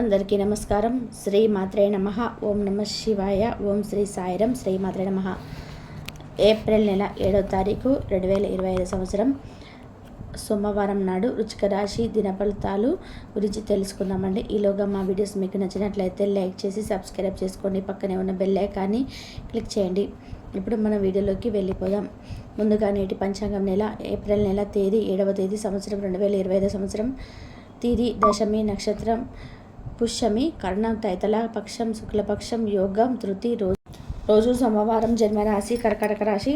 అందరికీ నమస్కారం. శ్రీ మాత్రే నమ. ఓం నమ శివాయ. ఓం శ్రీ సాయిరం. శ్రీ మాత్రే నమ. ఏప్రిల్ నెల ఏడవ తారీఖు రెండు వేల ఇరవై ఐదు సంవత్సరం. సోమవారం నాడు రుచిక రాశి దిన ఫలితాలు గురించి తెలుసుకుందామండి. ఈలోగా మా వీడియోస్ మీకు నచ్చినట్లయితే లైక్ చేసి సబ్స్క్రైబ్ చేసుకోండి. పక్కనే ఉన్న బెల్ ఐకాన్ని క్లిక్ చేయండి. ఇప్పుడు మన వీడియోలోకి వెళ్ళిపోదాం. ముందుగా నేటి పంచాంగం నెల ఏప్రిల్ నెల తేదీ ఏడవ తేదీ సంవత్సరం రెండు వేల ఇరవై ఐదు సంవత్సరం. తిది దశమి నక్షత్రం. పుష్యమి కర్ణం తైతల పక్షం శుక్లపక్షం యోగం తృతి రోజు రోజు సోమవారం జన్మరాశి కర్కటక రాశి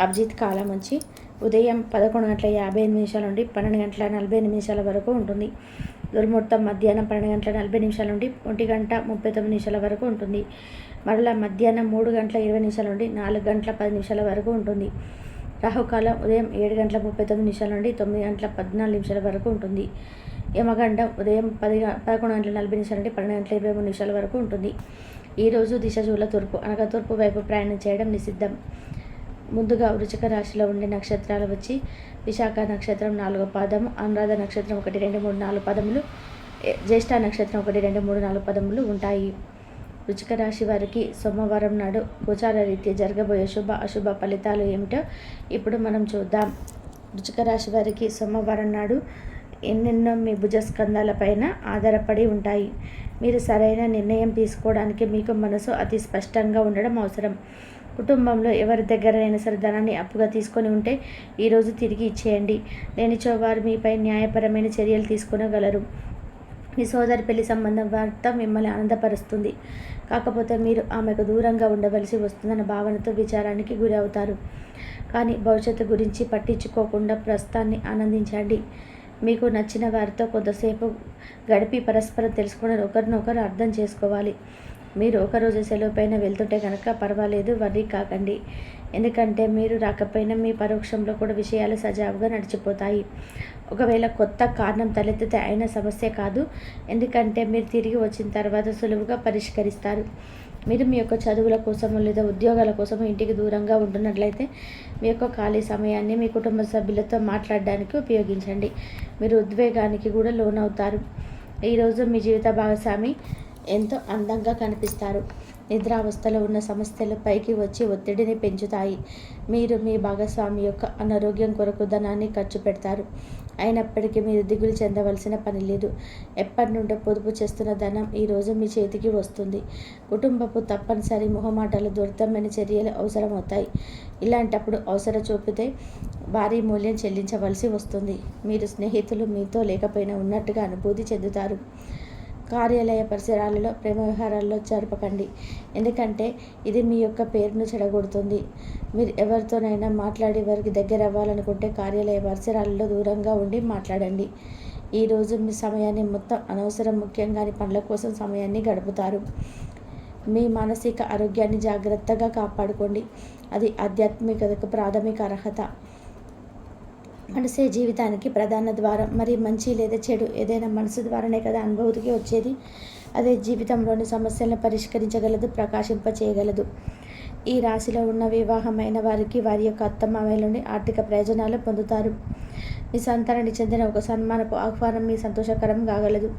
అభిజిత్ కాలం నుంచి ఉదయం పదకొండు గంటల యాభై ఎనిమిది నిమిషాల నుండి పన్నెండు గంటల నలభై ఎనిమిది నిమిషాల వరకు ఉంటుంది. దుర్ముహూర్తం మధ్యాహ్నం పన్నెండు గంటల నలభై నిమిషాల నుండి ఒంటి గంట ముప్పై తొమ్మిది నిమిషాల వరకు ఉంటుంది. మరలా మధ్యాహ్నం మూడు గంటల ఇరవై నిమిషాల నుండి నాలుగు గంటల పది నిమిషాల వరకు ఉంటుంది. రాహుకాలం ఉదయం ఏడు గంటల ముప్పై తొమ్మిది నిమిషాల నుండి తొమ్మిది గంటల పద్నాలుగు నిమిషాల వరకు ఉంటుంది. యమగండం ఉదయం పది పదకొండు గంటల నలభై నిమిషాల నుండి పన్నెండు గంటల ఇరవై మూడు నిమిషాల వరకు ఉంటుంది. ఈరోజు దిశ చూల తూర్పు. అనగా తూర్పు వైపు ప్రయాణం చేయడం నిషిద్ధం. ముందుగా వృచక రాశిలో ఉండే నక్షత్రాలు వచ్చి విశాఖ నక్షత్రం నాలుగో పాదము అనురాధ నక్షత్రం ఒకటి రెండు మూడు నాలుగు పదములు జ్యేష్ఠ నక్షత్రం ఒకటి రెండు మూడు నాలుగు పదములు ఉంటాయి. వృచిక రాశి వారికి సోమవారం నాడు గోచార రీత్యా జరగబోయే శుభ అశుభ ఫలితాలు ఏమిటో ఇప్పుడు మనం చూద్దాం. వృచిక రాశి వారికి సోమవారం నాడు ఎన్నెన్నో మీ భుజస్కంధాలపైన ఆధారపడి ఉంటాయి. మీరు సరైన నిర్ణయం తీసుకోవడానికి మీకు మనసు అతి స్పష్టంగా ఉండడం అవసరం. కుటుంబంలో ఎవరి దగ్గరైనా సరే ధనాన్ని అప్పుగా తీసుకొని ఉంటే ఈరోజు తిరిగి ఇచ్చేయండి. లేనిచో వారు మీపై న్యాయపరమైన చర్యలు తీసుకునగలరు మీ సోదరి పెళ్ళి సంబంధం వార్త మిమ్మల్ని ఆనందపరుస్తుంది. కాకపోతే మీరు ఆమెకు దూరంగా ఉండవలసి వస్తుందన్న భావనతో విచారానికి గురి అవుతారు కానీ భవిష్యత్తు గురించి పట్టించుకోకుండా ప్రస్తుతాన్ని ఆనందించండి. మీకు నచ్చిన వారితో కొంతసేపు గడిపి పరస్పరం తెలుసుకుని ఒకరినొకరు అర్థం చేసుకోవాలి. మీరు ఒకరోజు సెలవు పైన వెళ్తుంటే కనుక పర్వాలేదు వర్రీ కాకండి. ఎందుకంటే మీరు రాకపోయినా మీ పరోక్షంలో కూడా విషయాలు సజావుగా నడిచిపోతాయి. ఒకవేళ కొత్త కారణం తలెత్తితే అయిన సమస్య కాదు. ఎందుకంటే మీరు తిరిగి వచ్చిన తర్వాత సులువుగా పరిష్కరిస్తారు. మీరు మీ యొక్క చదువుల కోసము లేదా ఉద్యోగాల కోసం ఇంటికి దూరంగా ఉంటున్నట్లయితే మీ యొక్క ఖాళీ సమయాన్ని మీ కుటుంబ సభ్యులతో మాట్లాడడానికి ఉపయోగించండి. మీరు ఉద్వేగానికి కూడా లోనవుతారు. ఈరోజు మీ జీవిత భాగస్వామి ఎంతో అందంగా కనిపిస్తారు. నిద్రావస్థలో ఉన్న సమస్యలు పైకి వచ్చి ఒత్తిడిని పెంచుతాయి. మీరు మీ భాగస్వామి యొక్క అనారోగ్యం కొరకు ధనాన్ని ఖర్చు పెడతారు. అయినప్పటికీ మీరు దిగులు చెందవలసిన పని లేదు. ఎప్పటి నుండో పొదుపు చేస్తున్న ధనం ఈరోజు మీ చేతికి వస్తుంది. కుటుంబపు తప్పనిసరి మొహమాటలు దొరితమైన చర్యలు అవసరమవుతాయి. ఇలాంటప్పుడు అవసరం చూపితే భారీ మూల్యం చెల్లించవలసి వస్తుంది. మీరు స్నేహితులు మీతో లేకపోయినా ఉన్నట్టుగా అనుభూతి చెందుతారు. కార్యాలయ పరిసరాలలో ప్రేమ వ్యవహారాల్లో జరపకండి. ఎందుకంటే ఇది మీ యొక్క పేరును చెడగొడుతుంది. మీరు ఎవరితోనైనా మాట్లాడి వారికి దగ్గర అవ్వాలనుకుంటే కార్యాలయ పరిసరాలలో దూరంగా ఉండి మాట్లాడండి. ఈరోజు మీ సమయాన్ని మొత్తం అనవసరం ముఖ్యంగా పనుల కోసం సమయాన్ని గడుపుతారు. మీ మానసిక ఆరోగ్యాన్ని జాగ్రత్తగా కాపాడుకోండి. అది ఆధ్యాత్మికతకు ప్రాథమిక అర్హత. మనసే జీవితానికి ప్రధాన ద్వారం. మరి మంచి లేదా చెడు ఏదైనా మనసు ద్వారానే కదా అనుభూతికి వచ్చేది? అదే జీవితంలోని సమస్యలను పరిష్కరించగలదు ప్రకాశింప చేయగలదు ఈ రాశిలో ఉన్న వివాహమైన వారికి వారి యొక్క అత్తమామలోని ఆర్థిక ప్రయోజనాలు పొందుతారు. మీ సంతానానికి చెందిన ఒక సన్మానపు ఆహ్వానం మీ సంతోషకరం కాగలదు.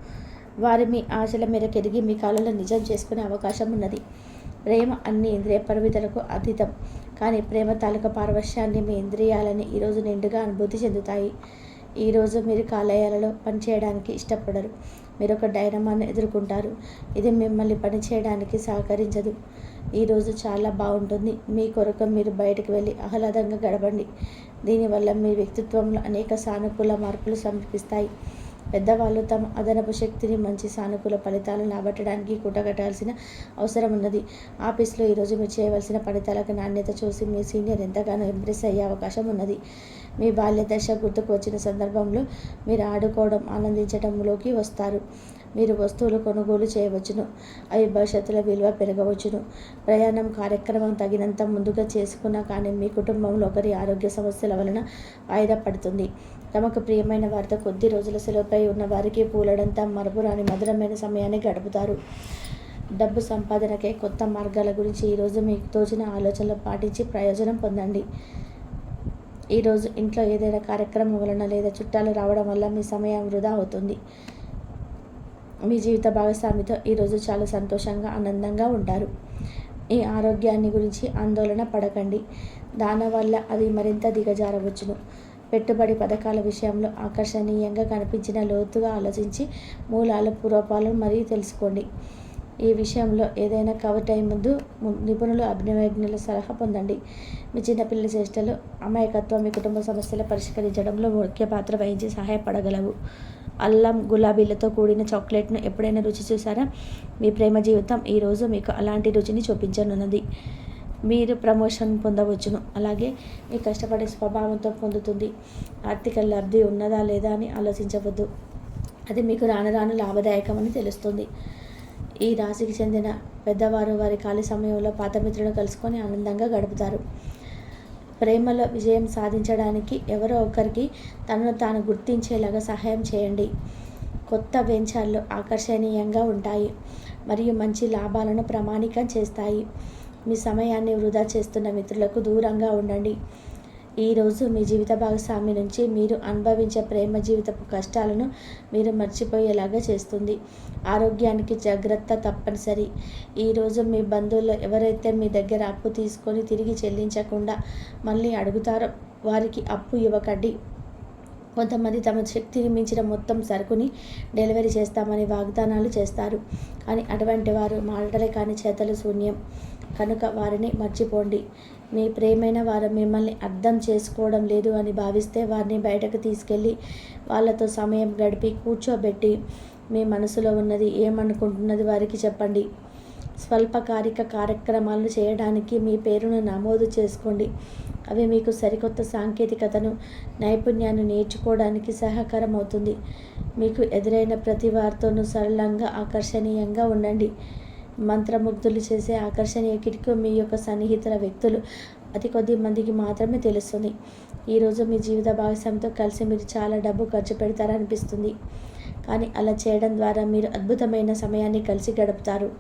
వారి మీ ఆశల మేరకు ఎదిగి మీ కాలంలో నిజం చేసుకునే అవకాశం ఉన్నది. ప్రేమ అన్ని ఇంద్రియ పరిమితులకు అతీతం. కానీ ప్రేమ తాలూకా పారవశ్యాన్ని మీ ఇంద్రియాలని ఈరోజు నిండుగా అనుభూతి చెందుతాయి. ఈరోజు మీరు కాలేయాలలో పనిచేయడానికి ఇష్టపడరు. మీరు ఒక డైనమాన్ని ఎదుర్కొంటారు. ఇది మిమ్మల్ని పనిచేయడానికి సహకరించదు. ఈరోజు చాలా బాగుంటుంది. మీ కొరకు మీరు బయటకు వెళ్ళి ఆహ్లాదంగా గడపండి. దీనివల్ల మీ వ్యక్తిత్వంలో అనేక సానుకూల మార్పులు సమర్పిస్తాయి పెద్దవాళ్ళు తమ అదనపు శక్తిని మంచి సానుకూల ఫలితాలను రాబట్టడానికి కూటగట్టాల్సిన అవసరం ఉన్నది ఆఫీస్లో ఈరోజు మీరు చేయవలసిన ఫలితాలకు నాణ్యత చూసి మీ సీనియర్ ఎంతగానో ఇంప్రెస్ అయ్యే అవకాశం ఉన్నది మీ బాల్య దశ గుర్తుకు వచ్చిన సందర్భంలో మీరు ఆడుకోవడం ఆనందించడంలోకి వస్తారు. మీరు వస్తువులు కొనుగోలు చేయవచ్చును. అవి భవిష్యత్తులో విలువ పెరగవచ్చును. ప్రయాణం కార్యక్రమం తగినంత ముందుగా చేసుకున్నా కానీ మీ కుటుంబంలో ఒకరి ఆరోగ్య సమస్యల వలన వాయిదా పడుతుంది. తమకు ప్రియమైన వారితో కొద్ది రోజుల సెలవుపై ఉన్న వారికి పూలడంతా మరపురాని మధురమైన సమయాన్ని గడుపుతారు. డబ్బు సంపాదనకే కొత్త మార్గాల గురించి ఈరోజు మీకు తోచిన ఆలోచనలు పాటించి ప్రయోజనం పొందండి. ఈరోజు ఇంట్లో ఏదైనా కార్యక్రమం వలన లేదా చుట్టాలు రావడం వల్ల మీ సమయం వృధా అవుతుంది. మీ జీవిత భాగస్వామితో ఈరోజు చాలా సంతోషంగా ఆనందంగా ఉంటారు. ఈ ఆరోగ్యాన్ని గురించి ఆందోళన పడకండి. దానివల్ల అది మరింత దిగజారవచ్చును. పెట్టుబడి పథకాల విషయంలో ఆకర్షణీయంగా కనిపించిన లోతుగా ఆలోచించి మూలాల పూర్వపాలను మరియు తెలుసుకోండి. ఈ విషయంలో ఏదైనా కవర్ టైం ముందు నిపుణులు అభినవజ్ఞుల సలహా పొందండి. మీ చిన్నపిల్లల చేష్టలు అమాయకత్వం మీ కుటుంబ సమస్యలు పరిష్కరించడంలో ముఖ్య పాత్ర వహించి సహాయపడగలవు. అల్లం గులాబీలతో కూడిన చాక్లెట్ను ఎప్పుడైనా రుచి చూసారా మీ ప్రేమ జీవితం ఈరోజు మీకు అలాంటి రుచిని చూపించనున్నది. మీరు ప్రమోషన్ పొందవచ్చును. అలాగే మీ కష్టపడే స్వభావంతో పొందుతుంది. ఆర్థిక లబ్ధి ఉన్నదా లేదా అని ఆలోచించవద్దు. అది మీకు రాను రాను లాభదాయకమని తెలుస్తుంది. ఈ రాశికి చెందిన పెద్దవారు వారి ఖాళీ సమయంలో పాత మిత్రులను కలుసుకొని ఆనందంగా గడుపుతారు. ప్రేమలో విజయం సాధించడానికి ఎవరో ఒకరికి తనను తాను గుర్తించేలాగా సహాయం చేయండి. కొత్త వెంచర్లు ఆకర్షణీయంగా ఉంటాయి మరియు మంచి లాభాలను ప్రామాణికం చేస్తాయి. మీ సమయాన్ని వృధా చేస్తున్న మిత్రులకు దూరంగా ఉండండి. ఈరోజు మీ జీవిత భాగస్వామి నుంచి మీరు అనుభవించే ప్రేమ జీవితపు కష్టాలను మీరు మర్చిపోయేలాగా చేస్తుంది. ఆరోగ్యానికి జాగ్రత్త తప్పనిసరి. ఈరోజు మీ బంధువులు ఎవరైతే మీ దగ్గర అప్పు తీసుకొని తిరిగి చెల్లించకుండా మళ్ళీ అడుగుతారో వారికి అప్పు ఇవ్వకండి. కొంతమంది తమ శక్తిని మించిన మొత్తం సరుకుని డెలివరీ చేస్తామని వాగ్దానాలు చేస్తారు. కానీ అటువంటి వారు మాటలే కానీ చేతలు శూన్యం. కనుక వారిని మర్చిపోండి. మీ ప్రేమైన వారు మిమ్మల్ని అర్థం చేసుకోవడం లేదు అని భావిస్తే వారిని బయటకు తీసుకెళ్ళి వాళ్ళతో సమయం గడిపి కూర్చోబెట్టి మీ మనసులో ఉన్నది ఏమనుకుంటున్నది వారికి చెప్పండి. స్వల్పకారిక కార్యక్రమాలను చేయడానికి మీ పేరును నమోదు చేసుకోండి. అవి మీకు సరికొత్త సాంకేతికతను నైపుణ్యాన్ని నేర్చుకోవడానికి సహకారం అవుతుంది మీకు ఎదురైన ప్రతి వారితోనూ సరళంగా ఆకర్షణీయంగా ఉండండి. మంత్రముగ్ధులు చేసే ఆకర్షణీయ కిటికీ మీ యొక్క సన్నిహితుల వ్యక్తులు అతి కొద్ది మందికి మాత్రమే తెలుస్తుంది. ఈరోజు మీ జీవిత భాగస్వామితో కలిసి మీరు చాలా డబ్బు ఖర్చు పెడతారనిపిస్తుంది. కానీ అలా చేయడం ద్వారా మీరు అద్భుతమైన సమయాన్ని కలిసి గడుపుతారు.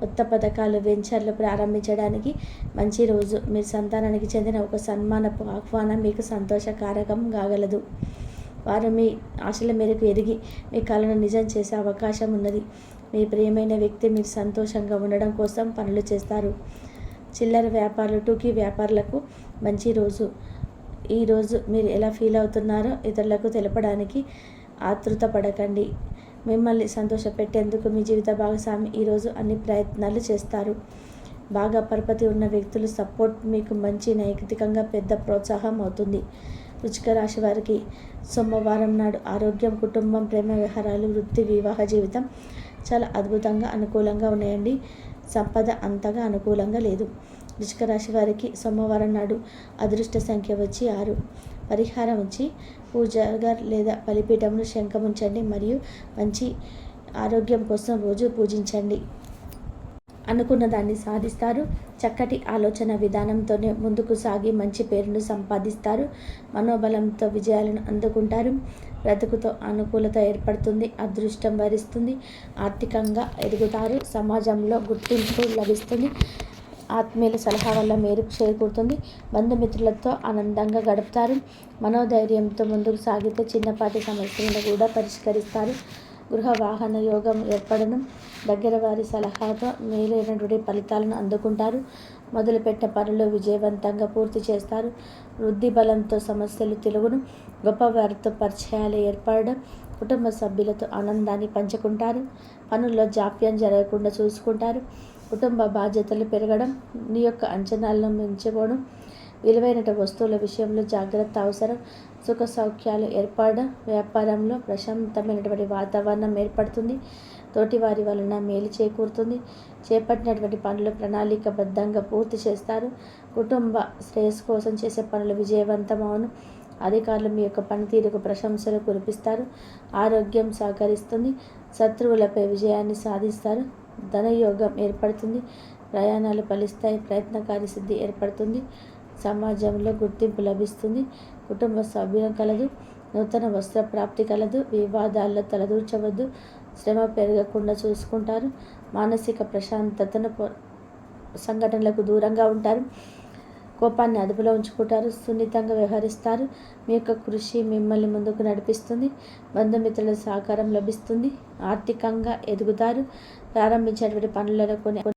కొత్త పథకాలు వెంచర్లు ప్రారంభించడానికి మంచి రోజు. మీ సంతానానికి చెందిన ఒక సన్మానపు ఆహ్వానం మీకు సంతోషకారకం కాగలదు. వారు మీ ఆశల మేరకు ఎదిగి మీ కళను నిజం చేసే అవకాశం ఉన్నది. మీ ప్రియమైన వ్యక్తి మీరు సంతోషంగా ఉండడం కోసం పనులు చేస్తారు. చిల్లర వ్యాపారులు టూకీ వ్యాపారులకు మంచి రోజు. ఈరోజు మీరు ఎలా ఫీల్ అవుతున్నారో ఇతరులకు తెలపడానికి ఆతృత పడకండి. మిమ్మల్ని సంతోషపెట్టేందుకు మీ జీవిత భాగస్వామి ఈరోజు అన్ని ప్రయత్నాలు చేస్తారు. బాగా పరపతి ఉన్న వ్యక్తులు సపోర్ట్ మీకు మంచి నైతికంగా పెద్ద ప్రోత్సాహం అవుతుంది. రుచిక రాశి వారికి సోమవారం నాడు ఆరోగ్యం కుటుంబం ప్రేమ వ్యవహారాలు వృత్తి వివాహ జీవితం చాలా అద్భుతంగా అనుకూలంగా ఉన్నాయండి. సంపద అంతగా అనుకూలంగా లేదు. వృషిక రాశి వారికి సోమవారం నాడు అదృష్ట సంఖ్య వచ్చి ఆరు. పరిహారం వచ్చి పూజగా లేదా బలిపీఠంలో శంఖముంచండి మరియు మంచి ఆరోగ్యం కోసం రోజు పూజించండి. అనుకున్న దాన్ని సాధిస్తారు. చక్కటి ఆలోచన విధానంతోనే ముందుకు సాగి మంచి పేరును సంపాదిస్తారు. మనోబలంతో విజయాలను అందుకుంటారు. బ్రతుకుతో అనుకూలత ఏర్పడుతుంది అదృష్టం వరిస్తుంది. ఆర్థికంగా ఎదుగుతారు సమాజంలో గుర్తింపు లభిస్తుంది. ఆత్మీయుల సలహా వల్ల మేరకు చేకూరుతుంది. బంధుమిత్రులతో ఆనందంగా గడుపుతారు. మనోధైర్యంతో ముందుకు సాగితే చిన్నపాటి సమస్యలను కూడా పరిష్కరిస్తారు. గృహ వాహన యోగం ఏర్పడడం దగ్గర వారి సలహాతో మేలైనటువంటి ఫలితాలను అందుకుంటారు. మొదలుపెట్ట పనులు విజయవంతంగా పూర్తి చేస్తారు. వృద్ధి బలంతో సమస్యలు తెలుగును గొప్ప వారితో పరిచయాలు ఏర్పడడం కుటుంబ సభ్యులతో ఆనందాన్ని పంచుకుంటారు. పనుల్లో జాప్యం జరగకుండా చూసుకుంటారు. కుటుంబ బాధ్యతలు పెరగడం నీ యొక్క అంచనాలను మించుకోవడం విలువైన వస్తువుల విషయంలో జాగ్రత్త అవసరం సుఖ సౌఖ్యాలు ఏర్పడడం వ్యాపారంలో ప్రశాంతమైనటువంటి వాతావరణం ఏర్పడుతుంది. తోటివారి వలన మేలు చేకూరుతుంది. చేపట్టినటువంటి పనులు ప్రణాళికబద్ధంగా పూర్తి చేస్తారు. కుటుంబ శ్రేయస్సు కోసం చేసే పనులు విజయవంతమవును. అధికారులు మీ యొక్క పనితీరుకు ప్రశంసలు కురిపిస్తారు. ఆరోగ్యం సహకరిస్తుంది. శత్రువులపై విజయాన్ని సాధిస్తారు. ధనయోగం ఏర్పడుతుంది. ప్రయాణాలు ఫలిస్తాయి. ప్రయత్నకారి సిద్ధి ఏర్పడుతుంది. సమాజంలో గుర్తింపు లభిస్తుంది. కుటుంబ సభ్యులం కలదు నూతన వస్త్ర ప్రాప్తి కలదు వివాదాల్లో తలదూర్చవద్దు శ్రమ పెరగకుండా చూసుకుంటారు మానసిక ప్రశాంతతను సంఘటనలకు దూరంగా ఉంటారు కోపాన్ని అదుపులో ఉంచుకుంటారు సున్నితంగా వ్యవహరిస్తారు. మీ యొక్క కృషి మిమ్మల్ని ముందుకు నడిపిస్తుంది బంధుమిత్రుల సహకారం లభిస్తుంది ఆర్థికంగా ఎదుగుతారు ప్రారంభించినటువంటి పనులలో కొన్ని